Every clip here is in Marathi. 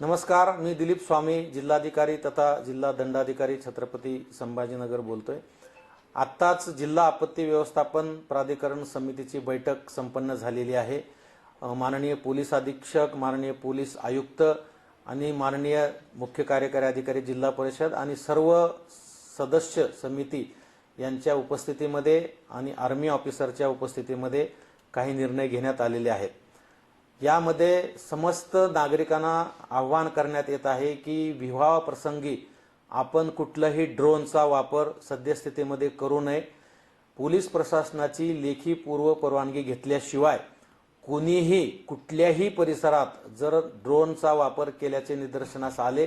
नमस्कार मी दिलीप स्वामी जिल्हाधिकारी तथा जिल्हा दंडाधिकारी छत्रपती संभाजीनगर बोलतोय. आत्ताच जिल्हा आपत्ती व्यवस्थापन प्राधिकरण समितीची बैठक संपन्न झालेली आहे. माननीय पोलीस अधीक्षक माननीय पोलीस आयुक्त आणि माननीय मुख्य कार्यकारी अधिकारी जिल्हा परिषद आणि सर्व सदस्य समिती यांच्या उपस्थितीमध्ये आणि आर्मी ऑफिसरच्या उपस्थितीमध्ये काही निर्णय घेण्यात आलेले आहेत. यामध्ये समस्त नागरिकांना आव्हान करण्यात येत आहे की विवाहाप्रसंगी आपण कुठलाही ड्रोनचा वापर सद्यस्थितीमध्ये करू नये. पोलीस प्रशासनाची लेखी पूर्व परवानगी घेतल्याशिवाय कोणीही कुठल्याही परिसरात जर ड्रोनचा वापर केल्याचे निदर्शनास आले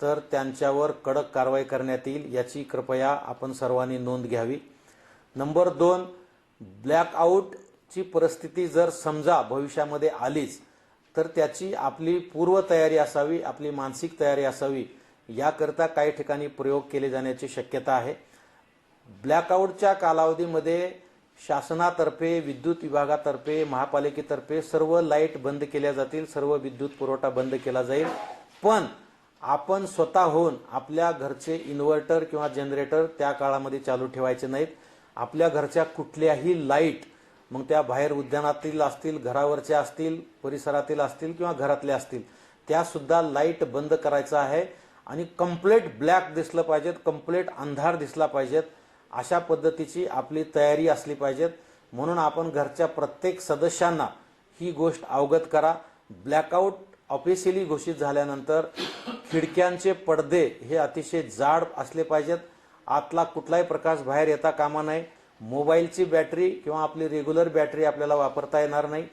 तर त्यांच्यावर कडक कारवाई करण्यात येईल याची कृपया आपण सर्वांनी नोंद घ्यावी. नंबर दोन ची परिस्थिती जर समजा भविष्यामध्ये आलीच तर त्याची आपली पूर्वतयारी असावी आपली मानसिक तयारी असावी याकरता काही ठिकाणी प्रयोग केले जाण्याची शक्यता आहे. ब्लॅकआउटच्या कालावधीमध्ये शासनातर्फे विद्युत विभागातर्फे महापालिकेतर्फे सर्व लाइट बंद केल्या जातील सर्व विद्युत पुरवठा बंद केला जाईल. पण आपण स्वतःहून आपल्या घरचे इन्व्हर्टर किंवा जनरेटर त्या काळामध्ये चालू ठेवायचे नाहीत. आपल्या घरच्या कुठल्याही लाइट मग त्या बाहेर उद्यानातील असतील घरावरच्या असतील परिसरातील असतील किंवा घरातल्या असतील त्या सुद्धा लाइट बंद करायचं आहे आणि कंप्लीट ब्लॅक दिसलं पाहिजेत कंप्लीट अंधार दिसला पाहिजेत अशा पद्धतीची आपली तयारी असली पाहिजेत. म्हणून आपण घरच्या प्रत्येक सदस्यांना ही गोष्ट अवगत करा. ब्लॅकआउट ऑफिशियली घोषित झाल्यानंतर खिडक्यांचे पडदे हे अतिशय जाड असले पाहिजेत. आतला कुठलाही प्रकाश बाहेर येता कामा नये. मोबाईलची बॅटरी किंवा आपली रेग्युलर बॅटरी आपल्याला वापरता येणार नाही.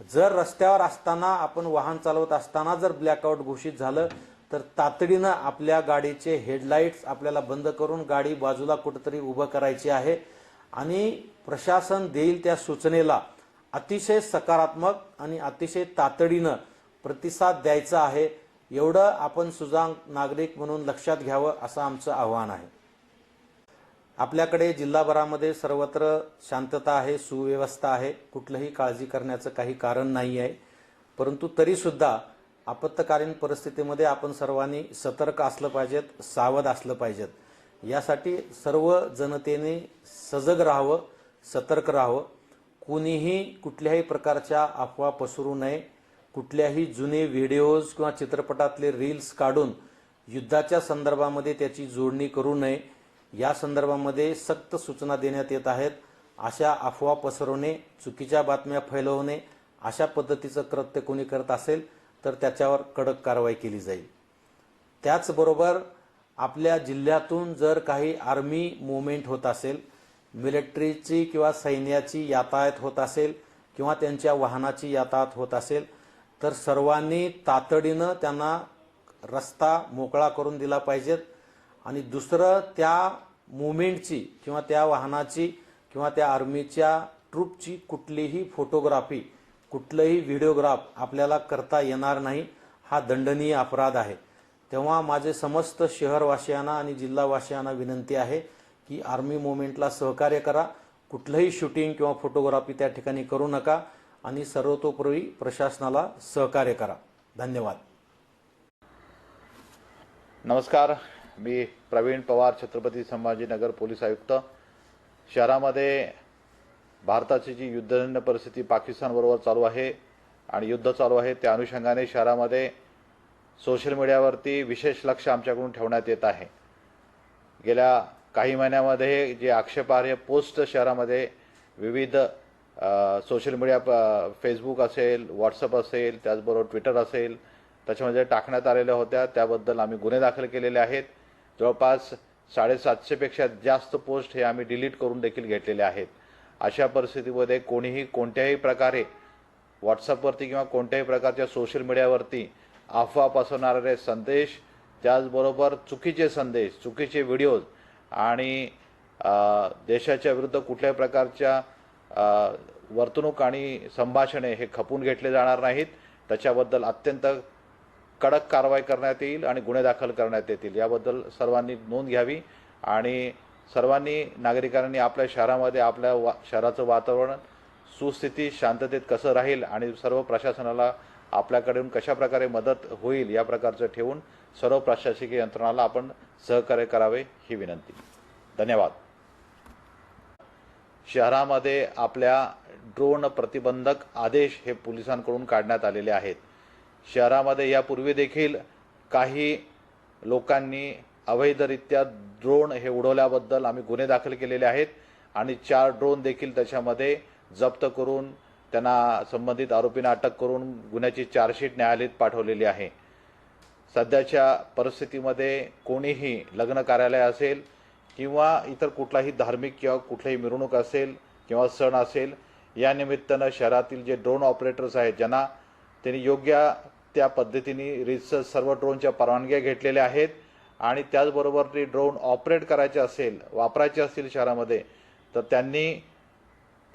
जर रस्त्यावर असताना आपण वाहन चालवत असताना जर ब्लॅकआउट घोषित झालं तर तातडीनं आपल्या गाडीचे हेडलाईट्स आपल्याला बंद करून गाडी बाजूला कुठंतरी उभं करायची आहे. आणि प्रशासन देईल त्या सूचनेला अतिशय सकारात्मक आणि अतिशय तातडीनं प्रतिसाद द्यायचा आहे. एवढं आपण सुजाण नागरिक म्हणून लक्षात घ्यावं असं आमचं आव्हान आहे. आपल्याकडे जिल्हाभरामध्ये सर्वत्र शांतता आहे सुव्यवस्था आहे. कुठलंही काळजी करण्याचं काही कारण नाही आहे. परंतु तरीसुद्धा आपत्कालीन परिस्थितीमध्ये आपण सर्वांनी सतर्क असलं पाहिजेत सावध असलं पाहिजेत. यासाठी सर्व जनतेने सजग राहावं सतर्क राहावं. कुणीही कुठल्याही प्रकारच्या अफवा पसरू नये. कुठल्याही जुने व्हिडिओज किंवा चित्रपटातले रील्स काढून युद्धाच्या संदर्भामध्ये त्याची जोडणी करू नये. या संदर्भामध्ये सक्त सूचना देण्यात येत आहेत. अशा अफवा पसरवणे चुकीच्या बातम्या फैलवणे अशा पद्धतीचं कृत्य कोणी करत असेल तर त्याच्यावर कडक कारवाई केली जाईल. त्याचबरोबर आपल्या जिल्ह्यातून जर काही आर्मी मुवमेंट होत असेल मिलिटरीची किंवा सैन्याची यातायात होत असेल किंवा त्यांच्या वाहनाची यातायात होत असेल तर सर्वांनी तातडीनं त्यांना रस्ता मोकळा करून दिला पाहिजेत. आणि दुसरं त्या मुवमेंटची किंवा त्या वाहनाची किंवा त्या आर्मीच्या ट्रूपची कुठलीही फोटोग्राफी कुठलंही व्हिडिओग्राफ आपल्याला करता येणार नाही हा दंडनीय अपराध आहे. तेव्हा माझे समस्त शहरवासियांना आणि जिल्हावासियांना विनंती आहे की आर्मी मुवमेंटला सहकार्य करा. कुठलंही शूटिंग किंवा फोटोग्राफी त्या ठिकाणी करू नका आणि सर्वतोपरी प्रशासनाला सहकार्य करा. धन्यवाद. नमस्कार. मी प्रवीण पवार छत्रपती संभाजीनगर पोलीस आयुक्त. शहरामध्ये भारताची जी युद्धजन्य परिस्थिती पाकिस्तानबरोबर चालू आहे आणि युद्ध चालू आहे त्या अनुषंगाने शहरामध्ये सोशल मीडियावरती विशेष लक्ष आमच्याकडून ठेवण्यात येत आहे. गेल्या काही महिन्यामध्ये जे आक्षेपार्ह पोस्ट शहरामध्ये विविध सोशल मीडिया प- फेसबुक असेल व्हॉट्सअप असेल त्याचबरोबर ट्विटर असेल त्याच्यामध्ये टाकण्यात आलेल्या होत्या त्याबद्दल आम्ही गुन्हे दाखल केलेले आहेत. जवळपास साडेसातशेपेक्षा जास्त पोस्ट हे आम्ही डिलीट करून देखील घेतलेले आहेत. अशा परिस्थितीमध्ये कोणीही कोणत्याही प्रकारे व्हॉट्सअपवरती किंवा कोणत्याही प्रकारच्या सोशल मीडियावरती अफवा पसरणारे संदेश त्याचबरोबर चुकीचे संदेश चुकीचे व्हिडिओज आणि देशाच्या विरुद्ध कुठल्याही प्रकारच्या वर्तणूक आणि संभाषणे हे खपून घेतले जाणार नाहीत. त्याच्याबद्दल अत्यंत कडक कारवाई करण्यात येईल आणि गुन्हे दाखल करण्यात येतील. याबद्दल सर्वांनी नोंद घ्यावी आणि सर्वांनी नागरिकांनी आपल्या शहरामध्ये आपल्या वा शहराचं वातावरण सुस्थिती शांततेत कसं राहील आणि सर्व प्रशासनाला आपल्याकडून कशा प्रकारे मदत होईल या प्रकारचं ठेवून सर्व प्रशासकीय यंत्रणाला आपण सहकार्य करावे ही विनंती. धन्यवाद. शहरामध्ये आपल्या ड्रोन प्रतिबंधक आदेश हे पोलिसांकडून काढण्यात आलेले आहेत. शहरामध्ये यापूर्वी देखील काही लोकांनी अवैधरित्या ड्रोन हे उडवल्याबद्दल आम्ही गुन्हे दाखल केलेले आहेत आणि चार ड्रोन देखील त्याच्यामध्ये जप्त करून त्यांना संबंधित आरोपींना अटक करून गुन्ह्याची चार्जशीट न्यायालयात पाठवलेली आहे. सध्याच्या परिस्थितीमध्ये कोणीही लग्न कार्यालय असेल किंवा इतर कुठलाही धार्मिक किंवा कुठलीही मिरवणूक असेल किंवा सण असेल या निमित्तानं शहरातील जे ड्रोन ऑपरेटर्स आहेत ज्यांना त्यांनी योग्य त्या पद्धतीने रितसर सर्व ड्रोनच्या परवानग्या घेतलेल्या आहेत. आणि त्याचबरोबर ते ड्रोन ऑपरेट करायचे असेल वापरायचे असतील शहरामध्ये तर त्यांनी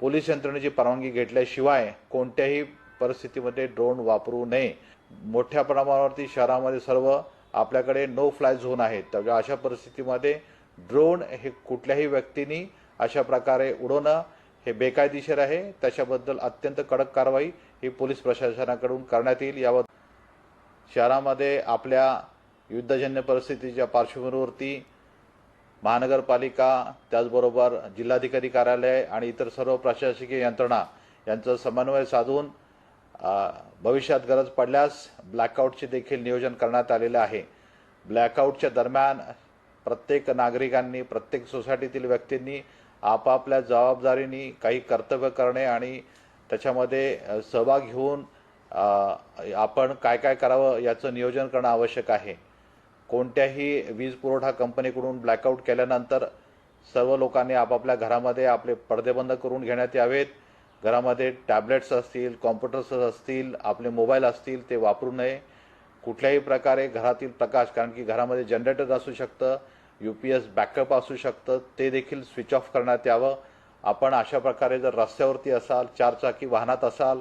पोलीस यंत्रणेची परवानगी घेतल्याशिवाय कोणत्याही परिस्थितीमध्ये ड्रोन वापरू नये. मोठ्या प्रमाणावरती शहरामध्ये सर्व आपल्याकडे नो फ्लाय झोन आहेत. त्यामुळे अशा परिस्थितीमध्ये ड्रोन हे कुठल्याही व्यक्तीनी अशा प्रकारे उडवणं हे बेकायदेशीर आहे. त्याच्याबद्दल अत्यंत कडक कारवाई ही पोलीस प्रशासनाकडून करण्यात येईल. यावर शहरामध्ये आपल्या युद्धजन्य परिस्थितीच्या पार्श्वभूमीवरती महानगरपालिका त्याचबरोबर जिल्हाधिकारी कार्यालय आणि इतर सर्व प्रशासकीय यंत्रणा यांचं समन्वय साधून भविष्यात गरज पडल्यास ब्लॅकआउटचे देखील नियोजन करण्यात आलेलं आहे. ब्लॅकआउटच्या दरम्यान प्रत्येक नागरिकांनी प्रत्येक सोसायटीतील व्यक्तींनी आपापल्या जबाबदारीने काही कर्तव्य करणे आणि त्याच्यामध्ये सहभाग घेऊन आपण काय काय करावं याचं नियोजन करणं आवश्यक आहे. कोणत्याही वीज पुरवठा कंपनीकडून ब्लॅकआउट केल्यानंतर सर्व लोकांनी आपापल्या घरामध्ये आपले पडदे बंद करून घेण्यात यावेत. घरामध्ये टॅबलेट्स असतील कॉम्प्युटर्स असतील आपले मोबाईल असतील ते वापरू नये. कुठल्याही प्रकारे घरातील प्रकाश कारण की घरामध्ये जनरेटर असू शकतं यू पी एस बॅकअप असू शकतं ते देखील स्विच ऑफ करण्यात यावं. आपण अशा प्रकारे जर रस्त्यावरती असाल चारचाकी वाहनात असाल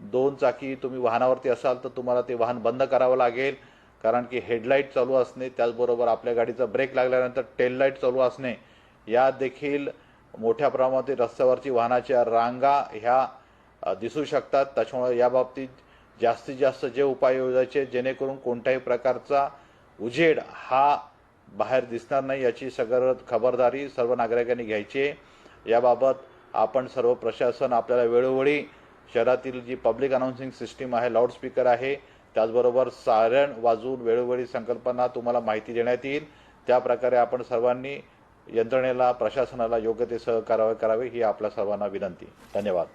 दोन चाकी तुम्ही वाहनावरती असाल तर तुम्हाला ते वाहन बंद करावं लागेल. कारण की हेडलाईट चालू असणे त्याचबरोबर आपल्या गाडीचा ब्रेक लागल्यानंतर टेललाईट चालू असणे या देखील मोठ्या प्रमाणात रस्त्यावरची वाहनाच्या रांगा ह्या दिसू शकतात. त्याच्यामुळे याबाबतीत जास्तीत जास्त जे उपाय योजायचे जेणेकरून कोणत्याही प्रकारचा उजेड हा बाहेर दिसणार नाही याची सगळं खबरदारी सर्व नागरिकांनी घ्यायची आहे. याबाबत आपण सर्व प्रशासन आपल्याला वेळोवेळी शहरातील जी पब्लिक अनाऊन्सिंग सिस्टीम आहे लाऊडस्पीकर आहे त्याचबरोबर सारण वाजवून वेळोवेळी संकल्पना तुम्हाला माहिती देण्यात येईल. त्या प्रकारे आपण सर्वांनी यंत्रणेला प्रशासनाला योग्य ते सहकार्य करावे ही आपल्या सर्वांना विनंती. धन्यवाद.